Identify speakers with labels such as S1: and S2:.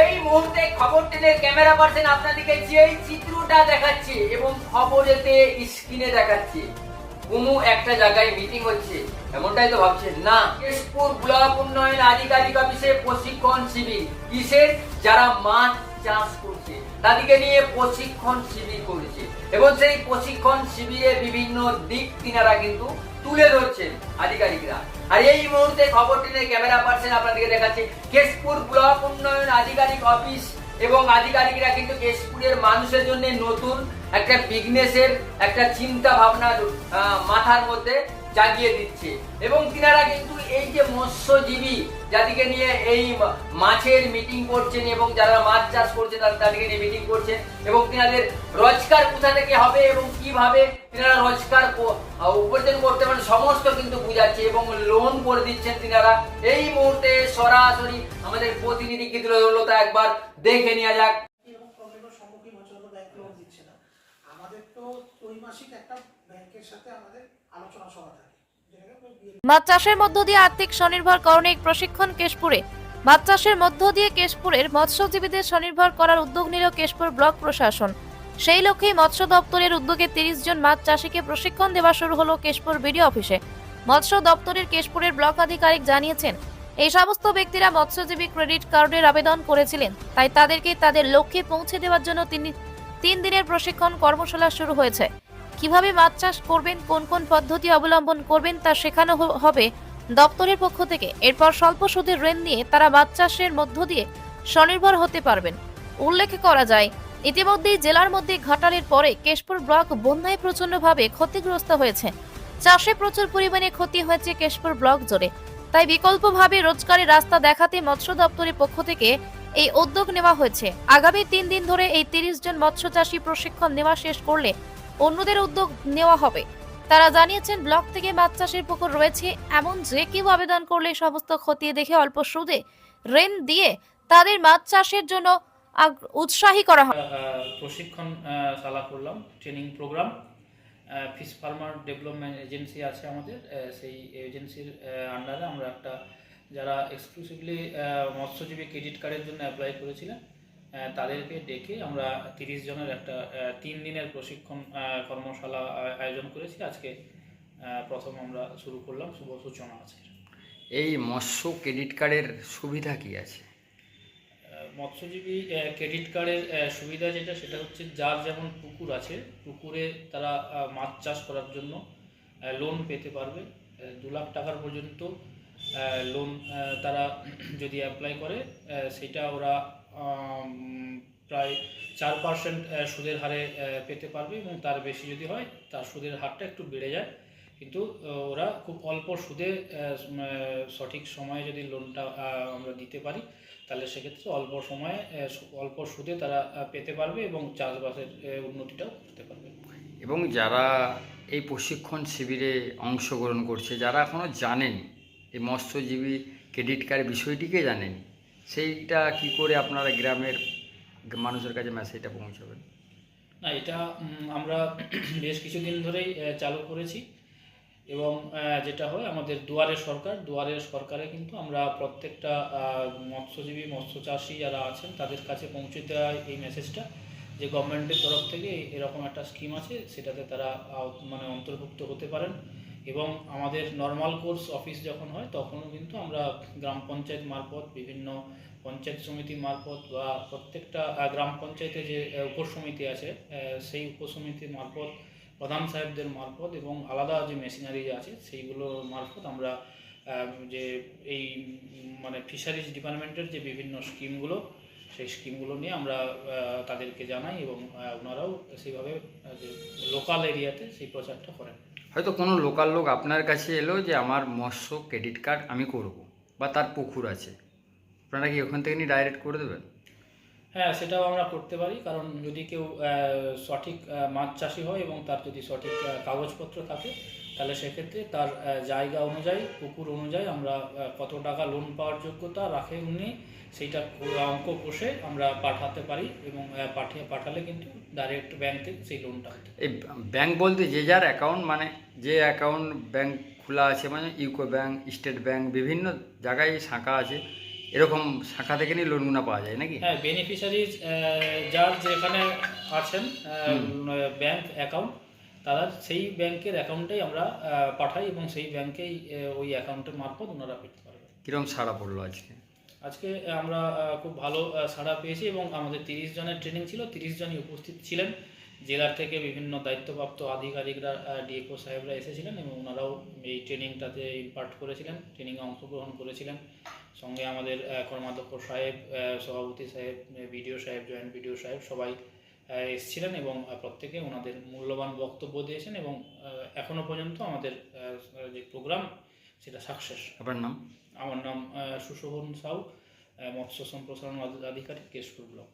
S1: এই মুহূর্তে খবর টেনের ক্যামেরা পার্সন আপনাদেরকে যে চিত্রটা দেখাচ্ছে এবং খবরেতে স্ক্রিনে দেখাচ্ছে কোনো একটা জায়গায় মিটিং হচ্ছে। এমনটাই তো ভাবছেন? না। কেশপুর ব্লক উন্নয়ন আধিকারিক অফিসে প্রশিক্ষণ শিবির। কিসের? যারা মাছ চাষ করছে। তাদেরকে নিয়ে প্রশিক্ষণ শিবির করেছে। এবং সেই প্রশিক্ষণ শিবিরে বিভিন্ন দিক তিনারা কিন্তু তুলে ধরছেন আধিকারিকরা। আর এই মুহূর্তে খবর টেনে ক্যামেরা পার্সন আপনাদেরকে দেখাচ্ছে কেশপুর ব্লক উন্নয়ন আধিকারিক অফিস। এবং আধিকারিকরা কিন্তু কেশপুরের মানুষের জন্য নতুন একটা বিজনেসের একটা চিন্তা ভাবনা আহ, মাথার মধ্যে জাগিয়ে দিচ্ছে। এবং তিনারা কিন্তু এই যে মৎস্যজীবী যাদেরকে নিয়ে এই মাছের মিটিং করছেন এবং যারা মাছ চাষ করছেন তাদেরকে নিয়ে মিটিং করছেন এবং তিনাদের রোজগার কোথা থেকে হবে এবং কীভাবে তিনারা রোজগার উপার্জন করতে পারেন সমস্ত কিন্তু বুঝাচ্ছে এবং লোন করে দিচ্ছেন তিনারা। এই মুহূর্তে সরাসরি আমাদের প্রতিনিধি কিন্তু হলো তা একবার দেখে নেওয়া যাক।
S2: আমাদের তো ত্রৈমাসিক একটা ব্যাংকের সাথে আমাদের আলোচনা সভা থাকে।
S3: মাছ চাষের মধ্য দিয়ে আর্থিক স্বনির্ভর করণিক প্রশিক্ষণ কেশপুরে। মাছ চাষের মধ্য দিয়ে কেশপুরের মৎস্যজীবীদের স্বনির্ভর করার উদ্যোগ নিল কেশপুর ব্লক প্রশাসন। সেই লক্ষ্যেই মৎস্য দপ্তরের উদ্যোগে তিরিশ জন মাছ চাষিকে প্রশিক্ষণ দেওয়া শুরু হলো কেশপুর বিডিও অফিসে। মৎস্য দপ্তরের কেশপুরের ব্লক আধিকারিক জানিয়েছেন, এই সমস্ত ব্যক্তিরা মৎস্যজীবী ক্রেডিট কার্ডের আবেদন করেছিলেন, তাই তাদেরকে তাদের লক্ষ্যে পৌঁছে দেওয়ার জন্য তিনি তিন দিনের প্রশিক্ষণ কর্মশালা শুরু হয়েছে। কীভাবে মাছ চাষ করবেন, কোন কোন পদ্ধতি অবলম্বন করবেন তা শেখানো হবে দপ্তরের পক্ষ থেকে। এরপর স্বল্প সুদের ঋণ নিয়ে তারা মাছ চাষের মধ্য দিয়ে স্বনির্ভর হতে পারবেন। উল্লেখ করা যায়, ইতিমধ্যেই জেলার মধ্যে ঘাটালের পরে কেশপুর ব্লক বন্যায় প্রচন্ডভাবে ক্ষতিগ্রস্ত হয়েছে। চাষে প্রচুর পরিমাণে ক্ষতি হয়েছে কেশপুর ব্লক জুড়ে। তাই বিকল্পভাবে রোজগারের রাস্তা দেখাতে মৎস্য দপ্তরের পক্ষ থেকে এই উদ্যোগ নেওয়া হয়েছে। আগামী তিন দিন ধরে এই তিরিশ জন মৎস্য চাষী প্রশিক্ষণ নেওয়া শেষ করলে অন্যদের উদ্যোগ নেওয়া হবে। তারা জানিয়েছেন, ব্লক থেকে মাছ চাষের পুকুর রয়েছে। এমন যে কেউ আবেদন করলে সমস্ত খতিয়ে দেখে অল্প সুদে ঋণ দিয়ে তাদের মাছ চাষের জন্য উৎসাহী করা হবে।
S4: প্রশিক্ষণ শালা করলাম, training program. Fish farmer development agency আছে আমাদের। সেই এজেন্সির আন্ডারে আমরা একটা, যারা এক্সক্লুসিভলি মৎস্যজীবী ক্রেডিট কার্ডের জন্য অ্যাপ্লাই করেছিলেন তাদেরকে ডেকে আমরা তিরিশ জনের একটা তিন দিনের প্রশিক্ষণ কর্মশালা আয়োজন করেছি। আজকে প্রথম আমরা শুরু করলাম শুভ সূচনা আছে
S1: এই মৎস্য ক্রেডিট কার্ডের সুবিধা কি আছে?
S4: মৎস্যজীবী ক্রেডিট কার্ডের সুবিধা যেটা সেটা হচ্ছে যার যেমন পুকুর আছে পুকুরে তারা মাছ চাষ করার জন্য লোন পেতে পারবে। দু লাখ টাকার পর্যন্ত লোন তারা যদি অ্যাপ্লাই করে সেটা ওরা প্রায় চার পার্সেন্ট সুদের হারে পেতে পারবে এবং তার বেশি যদি হয়, তার সুদের হারটা একটু বেড়ে যায়। কিন্তু ওরা খুব অল্প সুদে সঠিক সময়ে যদি লোনটা আমরা দিতে পারি, তাহলে সেক্ষেত্রে অল্প সময়ে অল্প সুদে তারা পেতে পারবে এবং চাষবাসের উন্নতিটাও করতে পারবে।
S1: এবং যারা এই প্রশিক্ষণ শিবিরে অংশগ্রহণ করছে, যারা এখনও জানেন, এই মৎস্যজীবী ক্রেডিট কার্ড বিষয়টিকে জানেন সেইটা কি করে আপনারা গ্রামের মানুষের কাছে মেসেজটা পৌঁছাবেন?
S4: না, এটা আমরা বেশ কিছুদিন ধরেই চালু করেছি। এবং যেটা হয়, আমাদের দুয়ারে সরকার, দুয়ারে সরকারে কিন্তু আমরা প্রত্যেকটা মৎস্যজীবী মৎস্য চাষি যারা আছেন, তাদের কাছে পৌঁছে দেওয়া এই মেসেজটা যে গভর্নমেন্টের তরফ থেকে এরকম একটা স্কিম আছে, সেটাতে তারা মানে অন্তর্ভুক্ত হতে পারেন। এবং আমাদের নর্মাল কোর্স অফিস যখন হয়, তখনও কিন্তু আমরা গ্রাম পঞ্চায়েত মারফত, বিভিন্ন পঞ্চায়েত সমিতি মারফত বা প্রত্যেকটা গ্রাম পঞ্চায়েতে যে উপসমিতি আছে সেই উপসমিতির মারফত, প্রধান সাহেবদের মারফত এবং আলাদা যে মেশিনারি আছে সেইগুলোর মারফত আমরা যে এই মানে ফিশারিজ ডিপার্টমেন্টের যে বিভিন্ন স্কিমগুলো সেই স্কিমগুলো নিয়ে আমরা তাদেরকে জানাই এবং ওনারাও সেইভাবে যে লোকাল এরিয়াতে সেই প্রচারটা করেন।
S1: হয়তো কোনো লোকাল লোক আপনার কাছে এলো যে আমার মৎস্য ক্রেডিট কার্ড আমি করব বা তার পুকুর আছে। আপনারা কি ওখান থেকে নিয়ে ডাইরেক্ট করে দেবেন?
S4: হ্যাঁ সেটাও আমরা করতে পারি। কারণ যদি কেউ সঠিক মাছ চাষি হয় এবং তার যদি সঠিক কাগজপত্র থাকে তাহলে সেক্ষেত্রে তার জায়গা অনুযায়ী পুকুর অনুযায়ী আমরা কত টাকা লোন পাওয়ার যোগ্যতা রাখে উনি সেইটা অঙ্ক কষে আমরা পাঠাতে পারি এবং পাঠিয়ে পাঠালে কিন্তু ডাইরেক্ট ব্যাংকে সেই লোনটা
S1: এই ব্যাংক বলতে যে যার অ্যাকাউন্ট মানে যে অ্যাকাউন্ট ব্যাংক খোলা আছে মানে ইউকো ব্যাংক স্টেট ব্যাংক বিভিন্ন জায়গায় শাখা আছে এরকম শাখা থেকে নিয়ে লোনগুলো পাওয়া যায় নাকি
S4: হ্যাঁ বেনিফিশিয়ারিজ যার যেখানে আছেন। ব্যাংক অ্যাকাউন্ট তারা সেই ব্যাংকের অ্যাকাউন্টেই আমরা পাঠাই এবং সেই ব্যাংকেই ওই অ্যাকাউন্টের মারফত ওনারা পেতে পারবেন
S1: কীরকম সাড়া পড়ল আজকে?
S4: আজকে আমরা খুব ভালো সাড়া পেয়েছি এবং আমাদের তিরিশ জনের ট্রেনিং ছিল তিরিশ জনই উপস্থিত ছিলেন। জেলার থেকে বিভিন্ন দায়িত্বপ্রাপ্ত আধিকারিকরা ডিএফও সাহেবরা এসেছিলেন এবং ওনারাও এই ট্রেনিংটাতে ইম্পার্ট করেছিলেন ট্রেনিংয়ে অংশগ্রহণ করেছিলেন। সঙ্গে আমাদের কর্মাধ্যক্ষ সাহেব সভাপতি সাহেব বিডিও সাহেব জয়েন্ট বিডিও সাহেব সবাই এসেছিলেন এবং প্রত্যেকে ওনাদের মূল্যবান বক্তব্য দিয়েছেন এবং এখনও পর্যন্ত আমাদের যে প্রোগ্রাম সেটা সাকসেস
S1: আপনার নাম?
S4: আমার নাম সুশোভন সাউ মৎস্য সম্প্রসারণ আধিকারিক কেশপুর ব্লক।